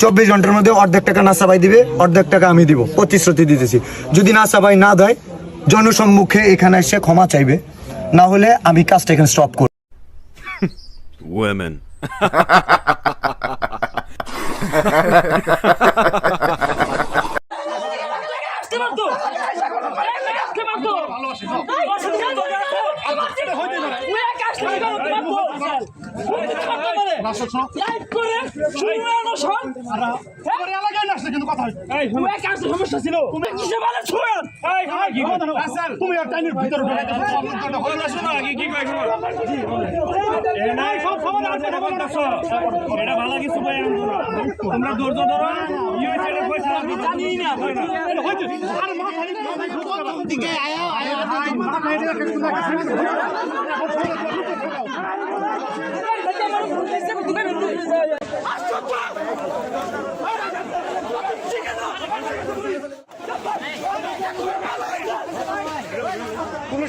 চব্বিশ ঘণ্টার মধ্যে অর্ধেক টাকা নাসা ভাই দিবে অর্ধেক টাকা আমি দিব। প্রতিশ্রুতি দিতেছি। যদি নাসা ভাই না দেয় জনসম্মুখে এখানে এসে ক্ষমা চাইবে। না হলে আমি কাজটা এখানে স্টপ করব। Women. কি সমস্যা ছিল তুমি কিসে আর টাইমের ভিতরে এটা ভালো কিছু তোমরা ধৈর্য ধরো ইউএসএ পয়সা আমি জানি না কোনো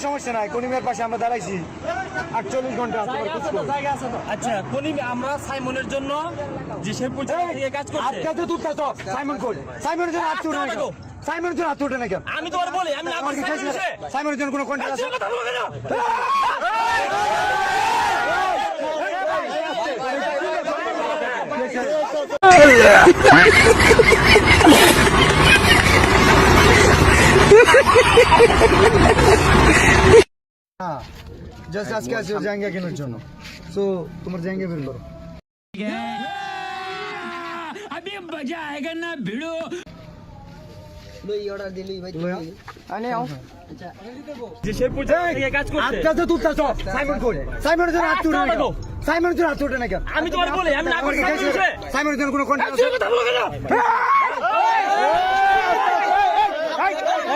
সমস্যা নাই কনিমের পাশে আমরা দাঁড়াইছি আটচল্লিশ ঘণ্টা। আচ্ছা কোনি আমরা সাইমনের জন্য যে সে পর্যন্ত দিয়ে কাজ করছে আজকে তো তুই তো সাইমন কই সাইমনের জন্য হাত উঠে সাইমনের জন্য হাত উঠে না কেন আমি তোমার বলি আমি আমার কি সাইমনের জন্য কোনো কন্ট্যাক্ট আছে কথা বলবে না জাস্ট আজকে আছে জায়গা কেনার জন্য সো তোমার জায়গা বের করো যে সে পর্যন্ত দিয়ে কাজ করছে আজকে তো তুই তো সাইমন কই সাইমনের জন্য হাত উঠে না সাইমনের জন্য হাত উঠে না আমি তোমার বলি আমি না করি কি শেষ না? সাইমনের জন্য কোনো কন্ট্যাক্ট আছে কথা না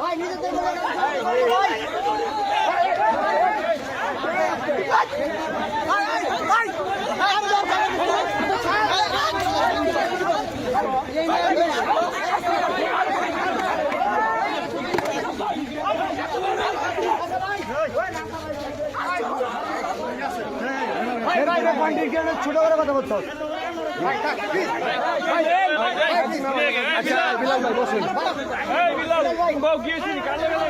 ভাই নিজেদের ছোট করে কথা বলছো এই বিলাল বাউ গিয়েছি কালে গেলে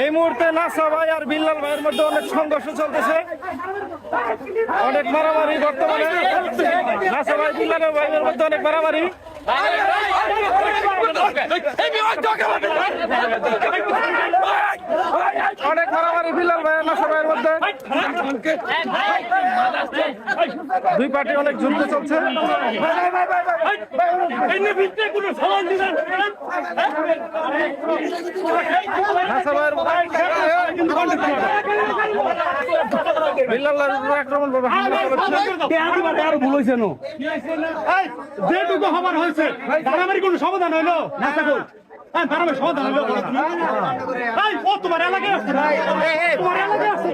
এই মুহূর্তে নাসা ভাই আর বিল্লাল ভাইয়ের মধ্যে অনেক সংঘর্ষ চলতেছে। অনেক মারামারি বর্তমানে। নাসা ভাই বিল্লাল ভাইয়ের মধ্যে অনেক মারামারি অনেক মারামারি বিল্লাল ভাই আর নাসা ভাইয়ের মধ্যে। দুই পার্টি অনেক যুদ্ধ চলছে। ভাইয়ের আক্রমণ চালাচ্ছে আর ভুল হয়েছে যেটুকু হবার হয়েছে মারামারি কোনো সমাধান হইল না মারামারি সমাধান হইল তোমার এলাকায় তোমার এলাকায় আছে